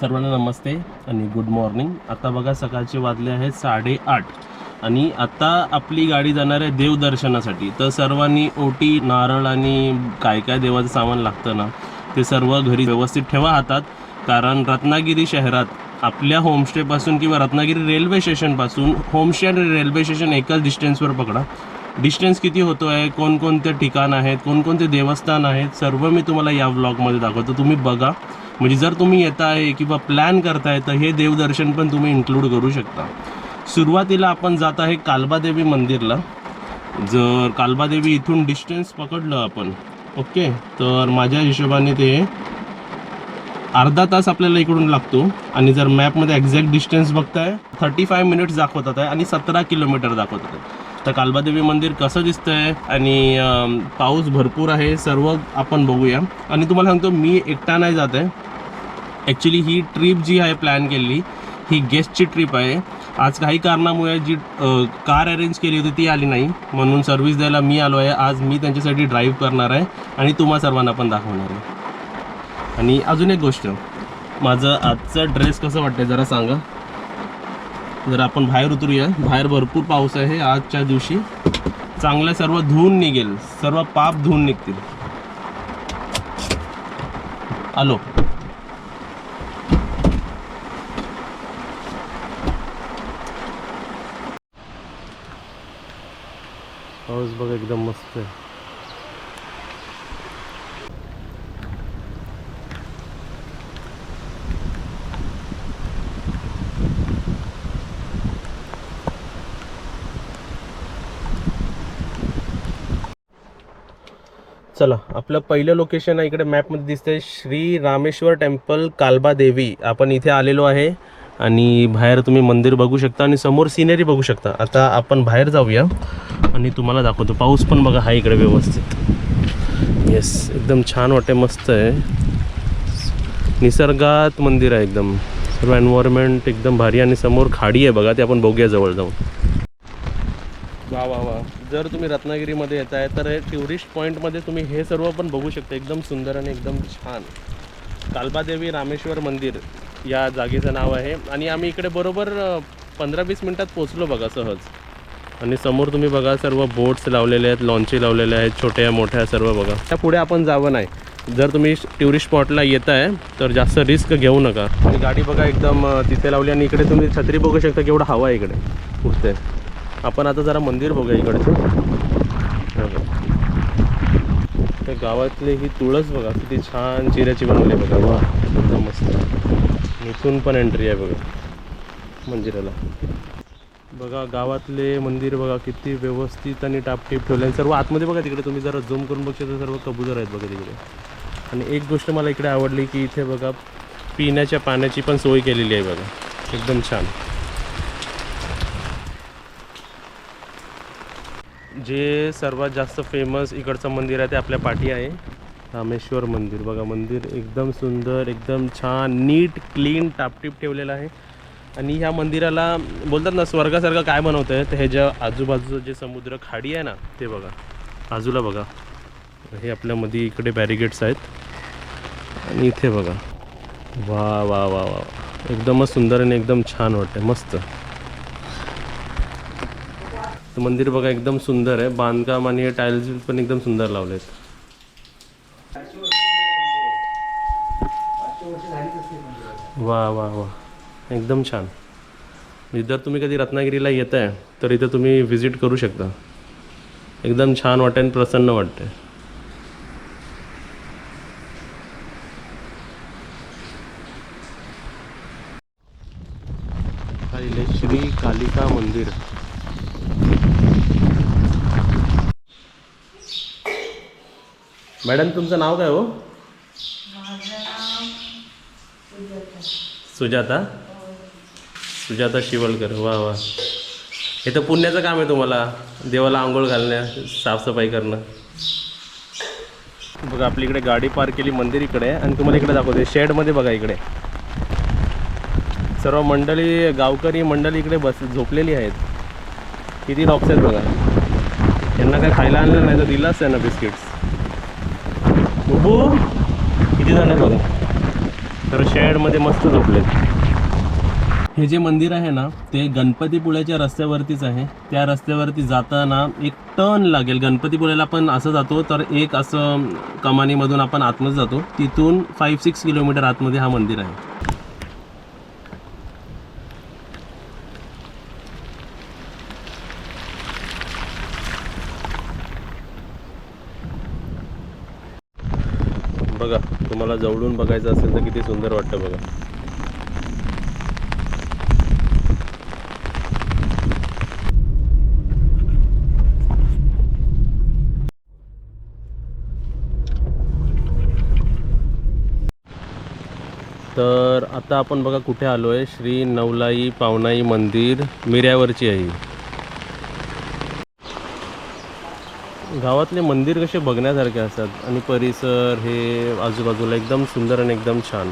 सर्वांना नमस्ते आणि good morning आता बघा सकाळचे वाजले आहेत साडेआठ. आणि आता आपली गाडी जाणार आहे देवदर्शनासाठी. तर सर्वांनी ओटी नारळ आणि काय काय देवाचं सामान लागतं ना ते सर्व घरी व्यवस्थित ठेवा हातात. कारण रत्नागिरी शहरात आपल्या होमस्टेपासून किंवा रत्नागिरी रेल्वे स्टेशनपासून होमस्टे आणि रेल्वे स्टेशन एकाच डिस्टन्सवर पकडा. डिस्टन्स किती होतो आहे कोणकोणते ठिकाण आहेत कोणकोणते देवस्थान आहेत सर्व मी तुम्हाला या व्लॉगमध्ये दाखवतो. तुम्ही बघा. म्हणजे जर तुम्ही येताय किंवा प्लॅन करताय तर हे देवदर्शन पण तुम्ही इन्क्लूड करू शकता. सुरुवातीला आपण जात आहे कालबादेवी मंदिरला. जर कालबादेवी इथून डिस्टन्स पकडलं आपण ओके तर माझ्या हिशोबाने ते अर्धा तास आपल्याला इकडून लागतो. आणि जर मॅपमध्ये एक्झॅक्ट डिस्टन्स बघताय थर्टी फाय मिनिट्स दाखवतात आहे आणि सतरा किलोमीटर दाखवतात आहे. तर कालबादेवी मंदिर कसं दिसतंय आणि पाऊस भरपूर आहे सर्व आपण बघूया. आणि तुम्हाला सांगतो मी एकटा नाही जात आहे. ॲक्च्युली ही ट्रिप जी आहे प्लॅन केलेली ही गेस्टची ट्रिप आहे. आज काही कारणामुळे जी कार अरेंज केली होती ती आली नाही. म्हणून सर्व्हिस द्यायला मी आलो आहे. आज मी त्यांच्यासाठी ड्राईव्ह करणार आहे आणि तुम्हा सर्वांना पण दाखवणार आहे. आणि अजून एक गोष्ट. माझं आजचं ड्रेस कसं वाटतंय जरा सांगा. जर आपण बाहेर उतरूया. बाहेर भरपूर पाऊस आहे आजच्या दिवशी. चांगलं सर्व धुवून निघेल. सर्व पाप धुवून निघतील. आलो पाऊस बघ एकदम मस्त आहे चला आपलं पहिलं लोकेशन आहे इकडे मॅपमध्ये दिसतंय श्री रामेश्वर टेम्पल कालबा देवी आपण इथे आलेलो आहे. आणि बाहेर तुम्ही मंदिर बघू शकता आणि समोर सिनेरी बघू शकता. आता आपण बाहेर जाऊया आणि तुम्हाला दाखवतो. पाऊस पण बघा हा इकडे व्यवस्थित. येस एकदम छान वाटे मस्त आहे. निसर्गात मंदिर आहे एकदम. सर्व एन्व्हायरमेंट एकदम भारी आणि समोर खाडी आहे बघा ते आपण बघूया जवळ जाऊन. वा वा वा. जर तुम्ही रत्नागिरीमध्ये येत आहे तर टुरिस्ट पॉईंटमध्ये तुम्ही हे सर्व पण बघू शकता. एकदम सुंदर आणि एकदम छान. कालबादेवी रामेश्वर मंदिर. या जागेचं नाव आहे. आणि आम्ही इकडे बरोबर पंधरा वीस मिनटात पोचलो बघा सहज. आणि समोर तुम्ही बघा सर्व बोट्स लावलेले आहेत लॉन्ची लावलेले आहेत छोट्या मोठ्या सर्व बघा. त्या पुढे आपण जावं नाही. जर तुम्ही टुरिस्ट स्पॉटला येत आहे तर जास्त रिस्क घेऊ नका. आणि गाडी बघा एकदम तिथे लावली आणि इकडे तुम्ही छत्री बघू शकता केवढा हवा आहे इकडे. उठते आपण आता जरा मंदिर बघूया इकडचं. हे गावातले त्या ही तुळस बघा किती छान चिऱ्याची बनवली आहे बघा. वा एकदम मस्त. इथून पण एंट्री आहे बघा मंदिराला. बघा गावातले मंदिर बघा किती व्यवस्थित आणि टापटीप ठेवले. सर्व आतमध्ये बघा तिकडे तुम्ही जरा झूम करून बघता तर सर्व कबूतर आहेत बघा तिकडे. आणि एक गोष्ट मला इकडे आवडली की इथे बघा पिण्याच्या पाण्याची पण सोय केलेली आहे बघा. एकदम छान. जे सर्वात जास्त फेमस इकडचं मंदिर आहे ते आपल्या पाठी आहे. रामेश्वर मंदिर. बघा मंदिर एकदम सुंदर एकदम छान नीट क्लीन टापटीप ठेवलेलं आहे. आणि ह्या मंदिराला बोलतात ना स्वर्गासारखं काय बनवतं आहे तर ह्याच्या आजूबाजूचं जे समुद्र खाडी आहे ना ते बघा. बाजूला बघा. हे आपल्यामध्ये इकडे बॅरिगेट्स आहेत. आणि इथे बघा. वा वा वा वा एकदमच सुंदर आणि एकदम छान वाटतं मस्त. तर मंदिर बघा एकदम सुंदर आहे. बांधकाम आणि हे टाईल्स पण एकदम सुंदर लावले आहेत वा वा वा. एकदम छान. जर तुम्ही कधी रत्नागिरीला येत आहे तर इथं तुम्ही व्हिजिट करू शकता. एकदम छान वाटेल आणि प्रसन्न वाटते पहिले श्री कालिका मंदिर मॅडम तुमचं नाव काय हो? सुजाता. सुजाता शिवलकर. वा वा. हे तर पुण्याचं काम आहे तुम्हाला. देवाला आंघोळ घालणं साफसफाई करणं. बघा आपली इकडे गाडी पार्क केली मंदिर इकडे. आणि तुम्हाला इकडे दाखवते. शेडमध्ये बघा इकडे. सर्व मंडळी गावकरी मंडळी इकडे बस झोपलेली आहेत. किती रॉक्स आहेत बघा. यांना काय खायला आणलं नाही तर दिलाच आहे ना बिस्किट्स बुबू किती जण बघा. तर शेडमध्ये मस्त झोपलेत हे जे मंदिर आहे ना ते गणपतीपुळ्याच्या रस्त्यावरतीच आहे. त्या रस्त्यावरती जाताना एक टर्न लागेल. गणपतीपुळ्याला आपण असं जातो तर एक असं कमानीमधून आपण आतमध्ये जातो. तिथून फाईव्ह सिक्स किलोमीटर आतमध्ये हा मंदिर आहे. बघा तुम्हाला जवळून बघायचं असेल तर किती सुंदर वाटतं बघा. तर आता आपण बघा कुठे आलो आहे श्री नवलाई पावनाई मंदिर मिऱ्यावरची आहे. गावातले मंदिर कसे बघण्यासारखे असतात? आणि परिसर हे आजूबाजूला एकदम सुंदर आणि एकदम छान.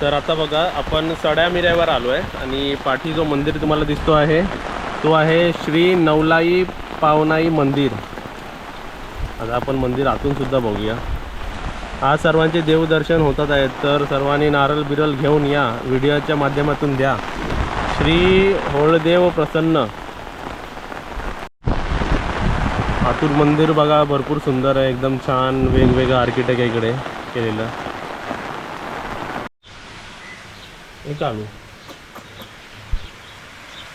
तर आता बघा आपण सड्या मिऱ्यावर आलो आहे आणि पाठी जो मंदिर तुम्हाला दिसतो आहे तो आहे श्री नवलाई पावनाई मंदिर. आता आपण मंदिर आतून सुद्धा बघूया. आज सर्वांचे देवदर्शन होतात आहेत तर सर्वांनी नारळ बिरल घेऊन या. व्हिडिओच्या माध्यमातून द्या. श्री होळदेव प्रसन्न. आतूर मंदिर बघा भरपूर सुंदर आहे. एकदम छान वेगवेगळं आर्किटेक्ट इकडे केलेलं. हे चालू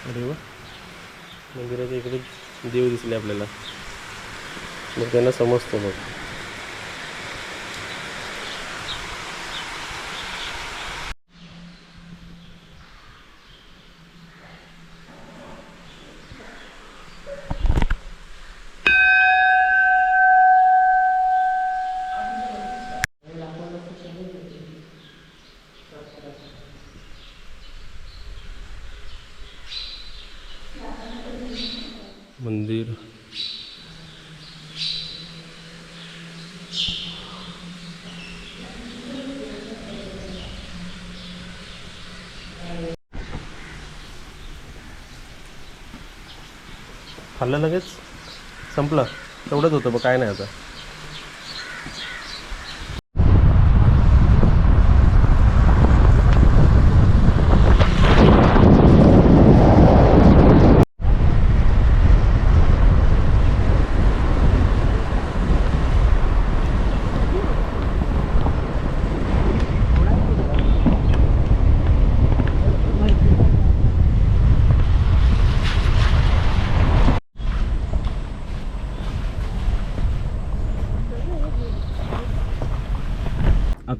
अरे वा. मंदिराच्या इकडे देव दिसले आपल्याला. मग त्यांना समजतो मग मंदिर खाल्लं लगेच? संपलं. तेवढंच होतं बघ काय नाही आता.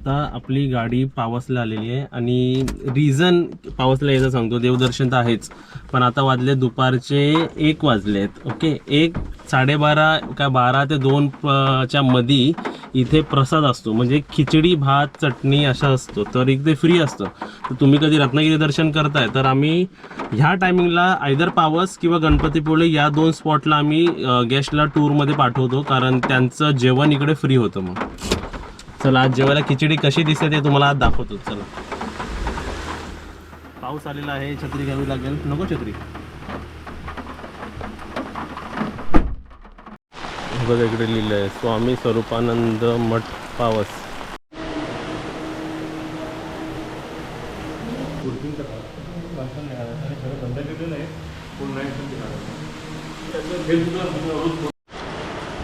आता आपली गाडी पावसला आलेली आहे आणि रिझन पावसला यायचं सांगतो देवदर्शन तर आहेच पण आता वाजले दुपारचे एक वाजले आहेत ओके एक साडेबारा का बारा ते दोन च्या मधी इथे प्रसाद असतो म्हणजे खिचडी भात चटणी असा असतो तर इथे फ्री असतं. तर तुम्ही कधी रत्नागिरी दर्शन करताय तर आम्ही ह्या टायमिंगला आयदर पावस किंवा गणपतीपुळे या दोन स्पॉटला आम्ही गेस्टला टूरमध्ये पाठवतो कारण त्यांचं जेवण इकडे फ्री होतं मग. चला आज जेवायला खिचडी कशी दिसते ते तुम्हाला आज दाखवतो. चला. पाऊस आलेला आहे छत्री घ्यावी लागेल. नको छत्री. बघा इकडे लिहिलं आहे स्वामी स्वरूपानंद मठ पावस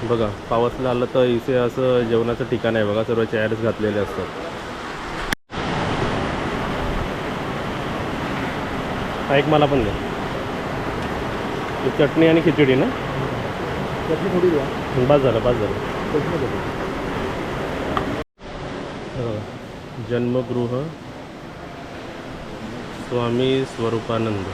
बघा पावसला आलं तर इथे असं जेवणाचं ठिकाण आहे बघा सर्व चेअर्स घातलेले असतात. एक मला पण द्या चटणी आणि खिचडी ना? चटणी थोडी द्या. बस झालं बस झालं. हे. जन्मगृह स्वामी स्वरूपानंद.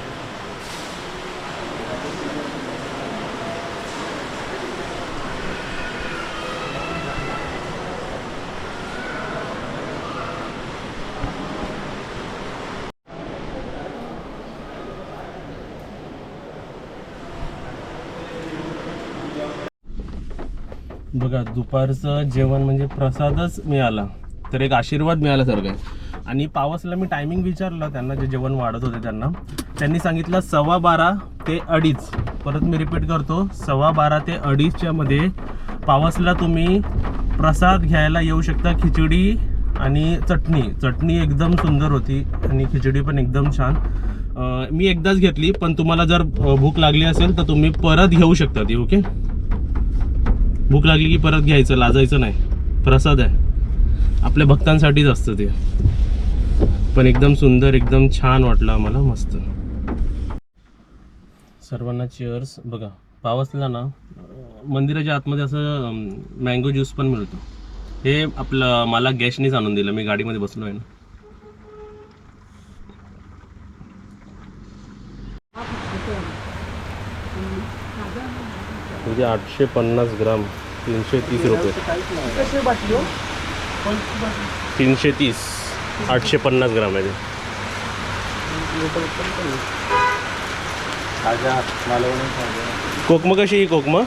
बघा दुपारचं जेवण म्हणजे प्रसादच मिळाला. तर एक आशीर्वाद मिळाल्यासारखं आहे आणि पावसला मी टायमिंग विचारलं त्यांना जे जेवण वाढत होते त्यांना. त्यांनी सांगितलं सव्वा बारा ते अडीच. परत मी रिपीट करतो सव्वा बारा ते अडीचच्या मध्ये पावसला तुम्ही प्रसाद घ्यायला येऊ शकता खिचडी आणि चटणी. चटणी एकदम सुंदर होती आणि खिचडी पण एकदम छान. मी एकदाच घेतली पण तुम्हाला जर भूक लागली असेल तर तुम्ही परत घेऊ शकता ती ओके भूक लागली की परत घ्यायचं लाजायचं नाही. प्रसाद आहे. आपल्या भक्तांसाठीच असतं ते. पण एकदम सुंदर एकदम छान वाटलं आम्हाला मस्त. सर्वांना चेअर्स बघा पावसला ना मंदिराच्या आतमध्ये असं मँगो ज्यूस पण मिळतो. हे आपलं मला गॅसनीच आणून दिलं. मी गाडीमध्ये बसलो आहे ना. म्हणजे आठशे पन्नास ग्राम तीनशे तीस रुपये. तीनशे तीस आठशे पन्नास ग्राम आहे ते. कोकम कशी ही कोकम?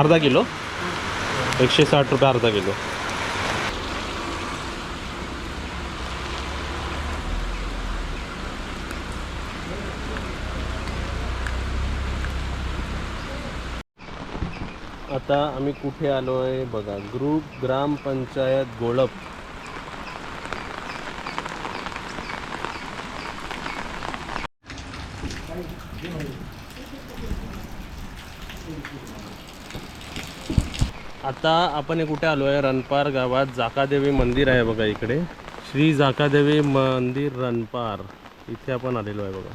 अर्धा किलो? एकशे साठ रुपये अर्धा किलो. आता आम्ही कुठे आलो आहे बघा ग्रुप ग्रामपंचायत गोळप. आता आपण कुठे आलो आहे रणपार गावात. जाकादेवी मंदिर आहे बघा इकडे. श्री जाकादेवी मंदिर रणपार. इथे आपण आलेलो आहे बघा.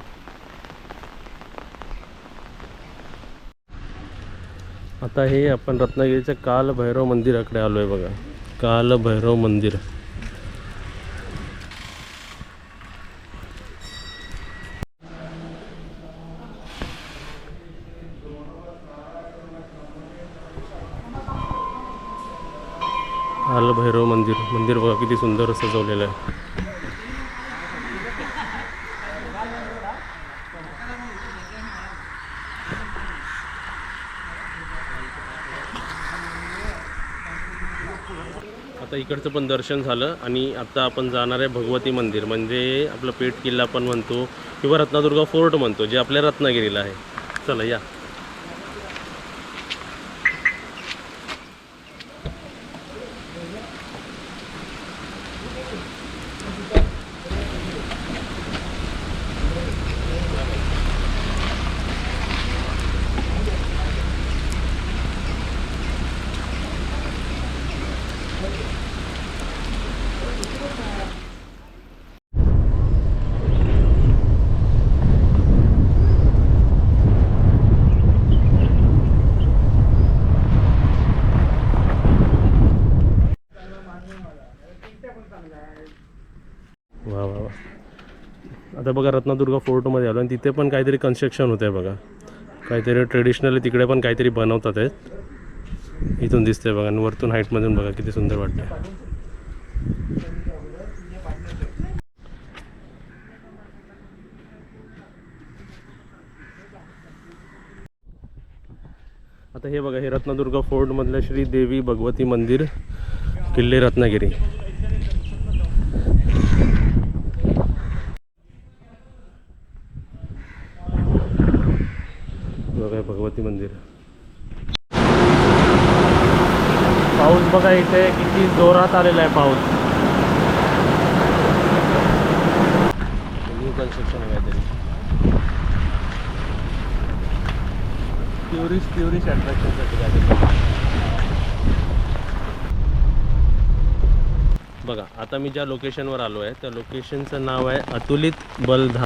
आता हे आपण रत्नागिरीच्या कालभैरव मंदिराकडे आलो आहे बघा. कालभैरव मंदिर. कालभैरव मंदिर. मंदिर बघा किती सुंदर सजवलेलं आहे. आता इकडचं पण दर्शन झालं आणि आता आपण जाणार आहे भगवती मंदिर. म्हणजे आपलं पेठ किल्ला पण म्हणतो किंवा रत्नादुर्गा फोर्ट म्हणतो जे आपल्या रत्नागिरीला आहे. चला या वा वा वा आता बघा रत्नदुर्गा फोर्टमध्ये आलो आणि तिथे पण काहीतरी कन्स्ट्रक्शन होतं आहे बघा. काहीतरी ट्रेडिशनली तिकडे पण काहीतरी बनवतात आहेत. इथून दिसतंय बघा आणि वरतून हाईटमधून बघा किती सुंदर वाटतंय. आता हे बघा हे रत्नदुर्ग फोर्टमधलं श्री देवी भगवती मंदिर किल्ले रत्नागिरी. बघा भगवती मंदिर. पाऊस बघा इथे किती जोरात आलेला आहे पाऊस. न्यू कन्स्ट्रक्शन आहे काहीतरी. टुरिस्ट टुरिस्ट अट्रॅक्शनसाठी काहीतरी बघा आता मी ज्या लोकेशनवर आलो आहे त्या लोकेशनचं नाव आहे अतुलित बलधाम.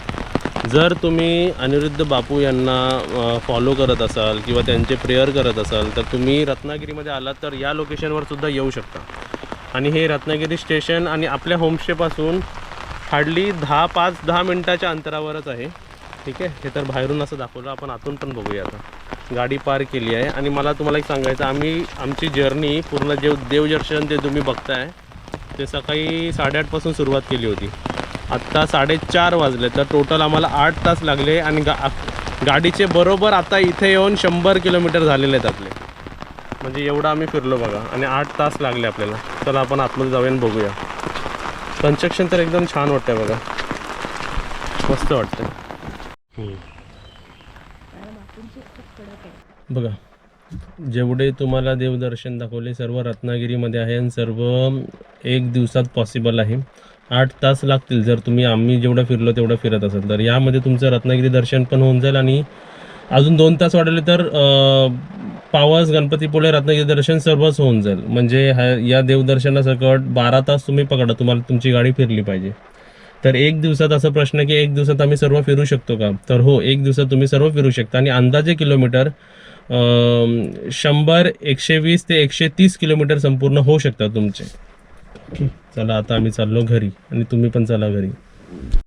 जर तुम्ही अनिरुद्ध बापू यांना फॉलो करत असाल किंवा त्यांचे प्रेयर करत असाल तर तुम्ही रत्नागिरीमध्ये आलात तर या लोकेशनवर सुद्धा येऊ शकता. आणि हे रत्नागिरी स्टेशन आणि आपल्या होमस्टेपासून हार्डली दहा पाच दहा मिनटाच्या अंतरावरच आहे. ठीक आहे? हे तर बाहेरून असं दाखवलं. आपण आतून पण बघूया आता. गाडी पार केली आहे. आणि मला तुम्हाला एक सांगायचं आम्ही आमची जर्नी पूर्ण जे देवदर्शन जे तुम्ही बघताय ते सकाळी साडेआठपासून सुरुवात केली होती. आत्ता साडेचार वाजले तर टोटल आम्हाला आठ तास लागले आणि गा गाडीचे बरोबर आता इथे येऊन शंभर किलोमीटर झालेले आहेत आपले. म्हणजे एवढं आम्ही फिरलो बघा आणि आठ तास लागले आपल्याला. चला आपण आतमध्ये जाऊया आणि बघूया. कन्स्ट्रक्शन तर एकदम छान वाटतंय बघा. मस्त वाटतं बघा जेवढे तुम्हाला देवदर्शन दाखवले सर्व रत्नागिरीमध्ये आहे आणि सर्व एक दिवसात पॉसिबल आहे. आठ तास लागतील. जर तुम्ही आम्ही जेवढं फिरलो तेवढं फिरत असाल. तर यामध्ये तुमचं रत्नागिरी दर्शन पण होऊन जाईल आणि अजून दोन तास वाढवले तर पावस गणपतीपुळे रत्नागिरी दर्शन सर्वच होऊन जाईल. म्हणजे ह्या या देवदर्शनासकट बारा तास तुम्ही पकडा. तुम्हाला तुमची गाडी फिरली पाहिजे. तर एक दिवसात असा प्रश्न की एक दिवसात आम्ही सर्व फिरू शकतो का? तर हो एक दिवसात तुम्ही सर्व फिरू शकता. आणि अंदाजे किलोमीटर शंभर एकशे वीस ते एकशे तीस किलोमीटर संपूर्ण होऊ शकतात तुमचे. चला आता आम्ही चाललो घरी आणि तुम्ही पण चला घरी.